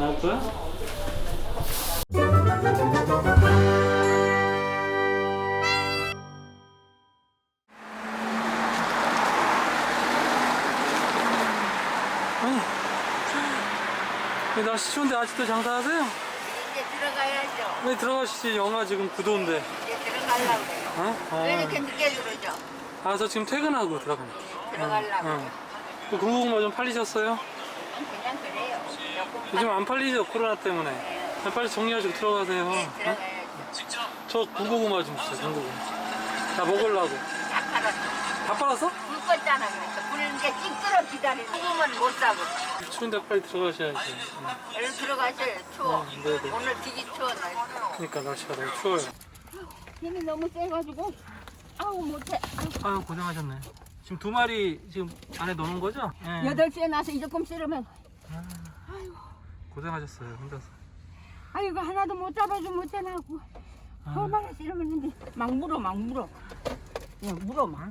나올 거야? 아니, 이 날씨 추운데 아직도 장사하세요? 이제 들어가야죠. 왜 들어가시지? 영하 지금 9도인데. 이제 들어가려고. 어? 왜 어. 이렇게 늦게 들어오죠? 아, 저 지금 퇴근하고 들어갑니다. 들어가려고. 어. 그 군고구마 좀 팔리셨어요? 그냥 그래요. 조금 요즘 안 팔리죠, 코로나 때문에. 아, 빨리 정리하시고 들어가세요. 네, 어? 들어가야죠. 저 군고구마 좀 주세요, 군고구마. 나 먹으려고. 다 팔았어. 다 팔았어? 불 껐잖아 그래서. 불 이제 찌끄러 기다리는. 죽으면 못 사고. 추운데 빨리 들어가셔야지. 응. 얼른 들어가셔요. 추워. 어, 네네. 오늘 되게 추워 날. 그러니까 날씨가 너무 추워요. 힘이 너무 세가지고 아우 못해. 아우. 아유, 고생하셨네. 지금 두 마리 지금 안에 넣는 거죠? 예. 여덟 시에 나서 이조금 씨르면 고생하셨어요, 혼자서. 아이고 하나도 못 잡아주면 못해나고. 얼마나 씨르면 막 물어 막 물어. 그냥 물어 막.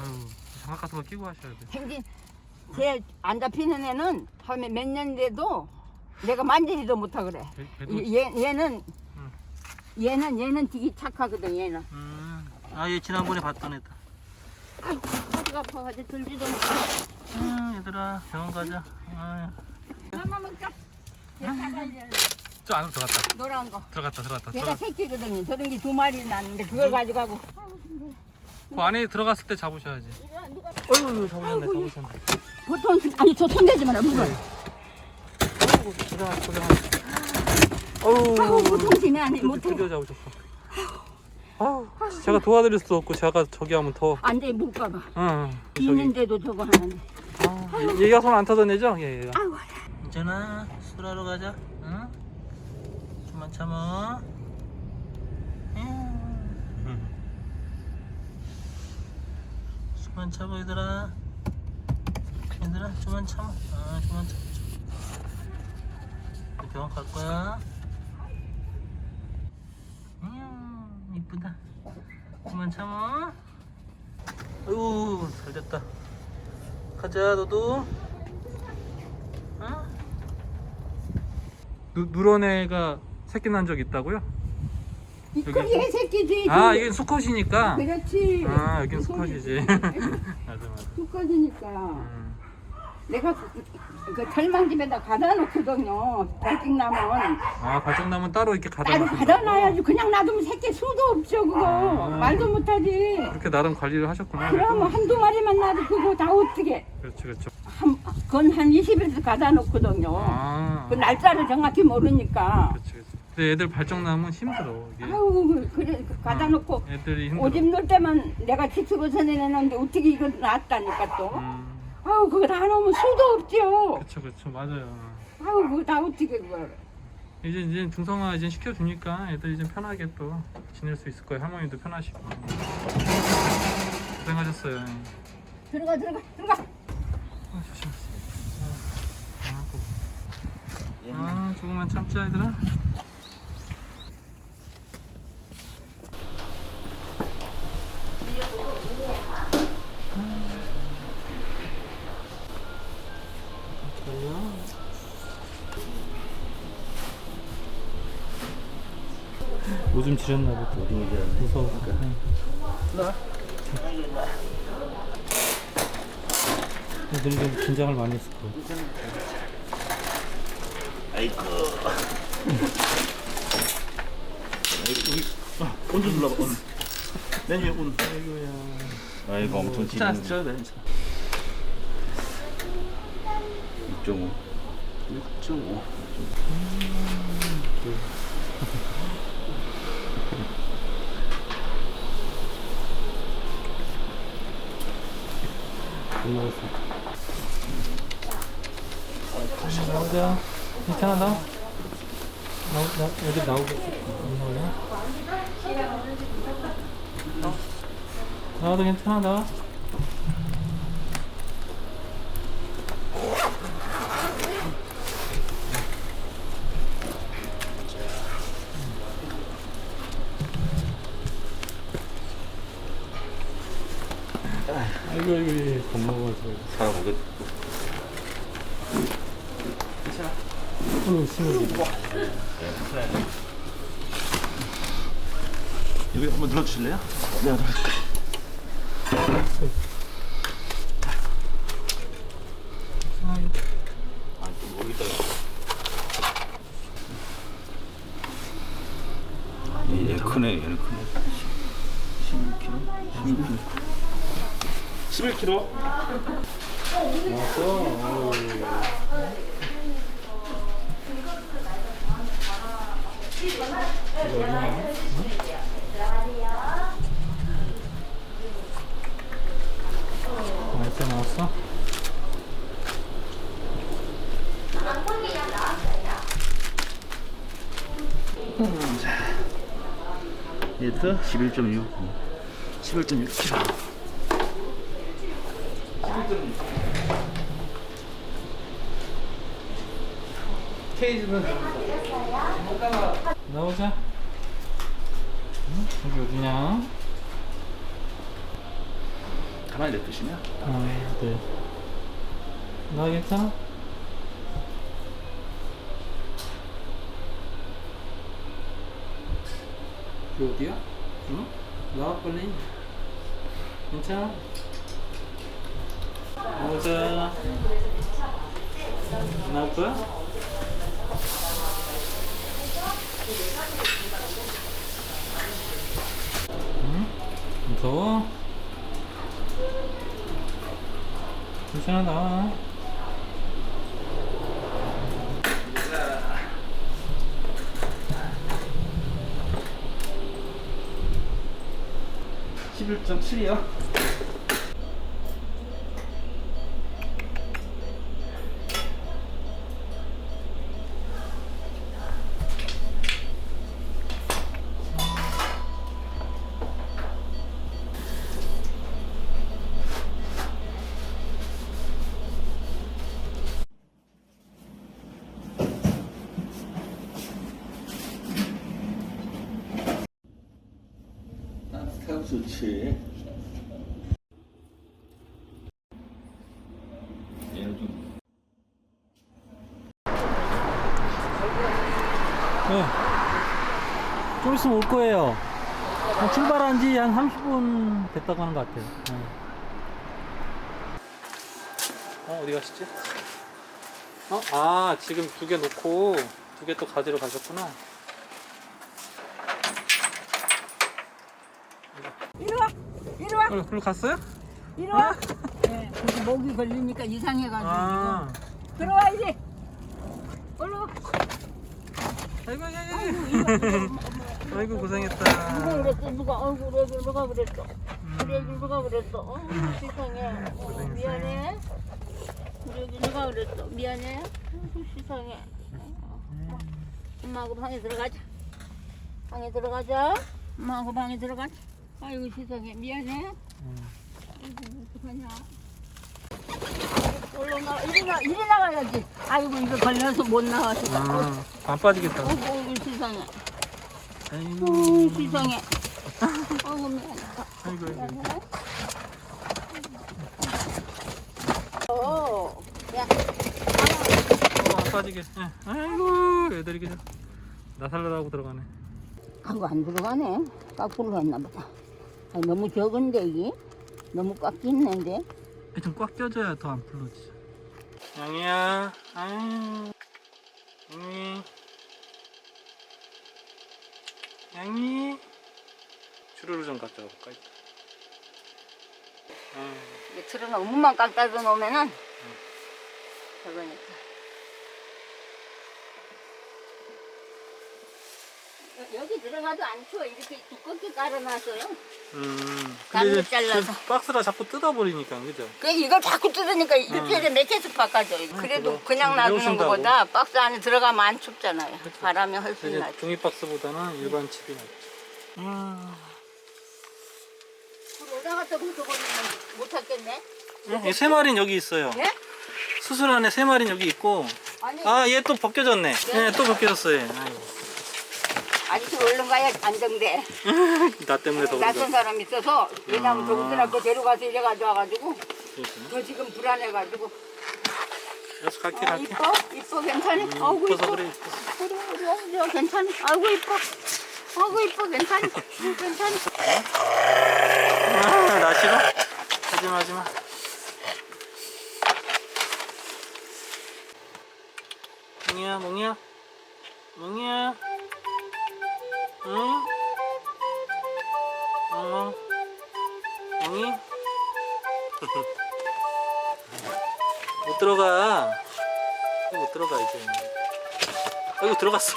아유, 장갑 같은 거 끼고 하셔야 돼. 생긴 제안 잡히는 애는 처음에 몇 년 돼도 내가 만지지도 못하 그래. 이- 얘, 얘는 응. 얘는 얘는 되게 착하거든 얘는. 음, 아, 얘 지난번에 봤던 애다. 아이고 허리가 아파가지고 들지도 못해 음, 얘들아, 병원 가자. 아유. 하나 먹자 얘 사가야 저 안으로 들어갔다. 노란 거 들어갔다, 들어갔다. 얘가 들어갔다. 새끼거든요 저런 게 두 마리 났는데 그걸 가지고 가고 그 안에 들어갔을 때 잡으셔야지. 어휴, 잡으셨네, 잡으셨네. 보통 아니 저 손대지 마라 물어 아이고, 고생하, 고생하셨어. 아우 어우, 지네 아니 못해 드디어 잡으셨어. 아우, 제가 도와드릴 수도 없고, 제가 저기 하면 더. 안돼 못 가봐 응, 저기. 있는데도 저거 하는데 아, 얘가 손 안 타던 애죠? 예, 얘가. 아우 있잖아, 술하러 가자. 응? 좀만 참아. 응. 좀만 참아, 얘들아. 얘들아, 좀만 참아. 아, 좀만 참아. 이제 병원 갈 거야. 음, 이쁘다. 좀만 참아. 아유, 잘 됐다. 가자, 너도. 어? 누, 누런 애가 새끼 난 적 있다고요? 이 여기- 크게 새끼지 아, 이게 수컷이니까. 그렇지 아, 여긴 수컷이지. 맞아, 맞아. 수컷이니까 음. 내가 그, 그 절망 집에다 가다 놓거든요 발직나면 아, 발정나면 따로 이렇게 가다 따로? 가다 놔야지 그냥 놔두면 새끼 수도 없죠 그거 아. 말도 못하지 그렇게 나름 관리를 하셨구나. 그럼 그래도. 한두 마리만 놔도 그거 다 어떻게 그렇지, 그렇죠. 한, 그건 한 20일도 가다 놓거든요 아, 그 날짜를 정확히 모르니까 그렇지, 그렇지. 근데 애들 발정나면 힘들어. 이게. 아우 그래 그 가다 놓고 애들이 힘들어. 오줌 넣을 때만 내가 지치고서 내놨는데 어떻게 이거 놨다니까 또 음, 아우 그거 다 놓으면 수도 없죠 그렇죠, 그렇죠. 맞아요. 아우 그거 다 어떻게 그걸 이제 이제 중성화 이제 시켜주니까 애들이 좀 편하게 또 지낼 수 있을 거예요. 할머니도 편하시고. 고생하셨어요. 들어가 들어가 들어가 아, 조심하세요. 아, 아이고. 아, 조금만 참자, 얘들아. 오줌 지렸나 보다. 무서우니까. 애들이 좀 긴장을 많이 했을 거야. 아이고. 온도 눌러봐. 온. 맨 위에 온. 아이고야. 아이고 엄청 자, 지금. 저, 네. 6.5. 6.5. 올라왔어. 나오자. 괜찮아, 나? 나, 나, 여기 나오겠어. 안 나오냐? 어? 나와도 괜찮아, 나? 아이고, 아이고, 응, 스물. 여기 한번 눌러주실래요? 내가 눌러줄게. 얘 크네, 얘는 크네. 11kg? 11kg? 11kg? 맛있어 나왔어? 얘도 11.6. 11.6kg. 케이지는 나오자. 응? 여기 어디냐? 가만히 냅두시면 아, 네. 나 괜찮아? 여기 어디야? 응? 나와 빨리. 괜찮아? 나오자. 나올 거야? 응? 무서워? 괜찮아 나와. 십 11.7이요. 얘는 좀 네. 좀 있으면 올 거예요. 한 출발한 지 한 30분 됐다고 하는 것 같아요. 네. 어, 어디 가시지? 어? 아, 지금 두 개 놓고 두 개 또 가지러 가셨구나. 이리 와 어, 그럼 갔어요? 이리 와. 네, 목이 걸리니까 이상해가지고 아. 지금. 들어와 이제 얼른 와. 아이고, 아이고, 아이고, 아이고. 이거, 아이고, 누가 고생했다. 그랬어? 누가 어이구 우리 애들 누가 그랬어? 우리 애들 누가 그랬어? 어 세상에. 어, 고생했어요. 미안해. 우리 애들 누가 그랬어? 미안해. 세상에. 어, 엄마하고 방에 들어가자. 방에 들어가자. 엄마하고 방에 들어가자 아이고 세상에 미안해 아이고 어떡하냐 얼른 나가 이리 나 이리 나가야지 아이고 이거 걸려서 못 나와서 아, 안 빠지겠다. 어이구 어이구 세상에 아이고, 어이 세상에 어이구 미안해 아이고, 아이고. 어, 야, 어, 안 빠지게. 예. 아이고, 애들이 그냥 나 살려다고 들어가네. 아이고 안 들어가네. 거꾸로 했나 보다. 아, 너무 적은데 이게 너무 꽉 끼는데. 좀꽉 껴줘야 더 안 풀러지죠. 양이야, 아유, 양이, 양이, 주르르 좀 갖다 볼까? 아, 이게 틀어놓 문만 깎다 놓으면은 저거니까. 여- 여기 들어가도 안 추워. 이렇게 두껍게 깔아놨어요. 음, 나무 이제 잘라서. 그 박스라 자꾸 뜯어버리니까, 그죠? 그 이걸 자꾸 뜯으니까 이렇게 몇 개씩 바꿔줘. 그래도 그거 그냥 좀 놔두는. 것보다 박스 안에 들어가면 안 춥잖아요. 그쵸. 바람이 훨씬 이제 나죠. 종이 박스보다는 일반 칩이 낫죠. 음, 그 오다 갔다 묻어버리면 못 하겠네. 음, 세 마리는 여기 있어요. 예? 수술 안에 세 마리는 여기 있고, 아니 아, 얘 또 벗겨졌네. 네, 또 벗겨졌어요. 얘. 아이고. 아저씨 얼른 가야 안정돼. 나 때문에 더 낯선 그런가. 사람 있어서 왜냐면 아. 저분들하고 데려가서 이래 가져와가지고. 저 지금 불안해가지고 그래서 갈게 아, 갈게 이뻐? 이뻐 괜찮니? 아이고 이뻐서 이뻐 그래 이뻐서 그래 그래 그래 괜찮니? 아이고 이뻐 아이고 이뻐 괜찮니? 응, 괜찮니? 아, 나 싫어? 하지마 하지마 몽이야 몽이야 몽이야 응? 엉엉 몽이? 못 들어가. 못 들어가 이제. 아이고 들어갔어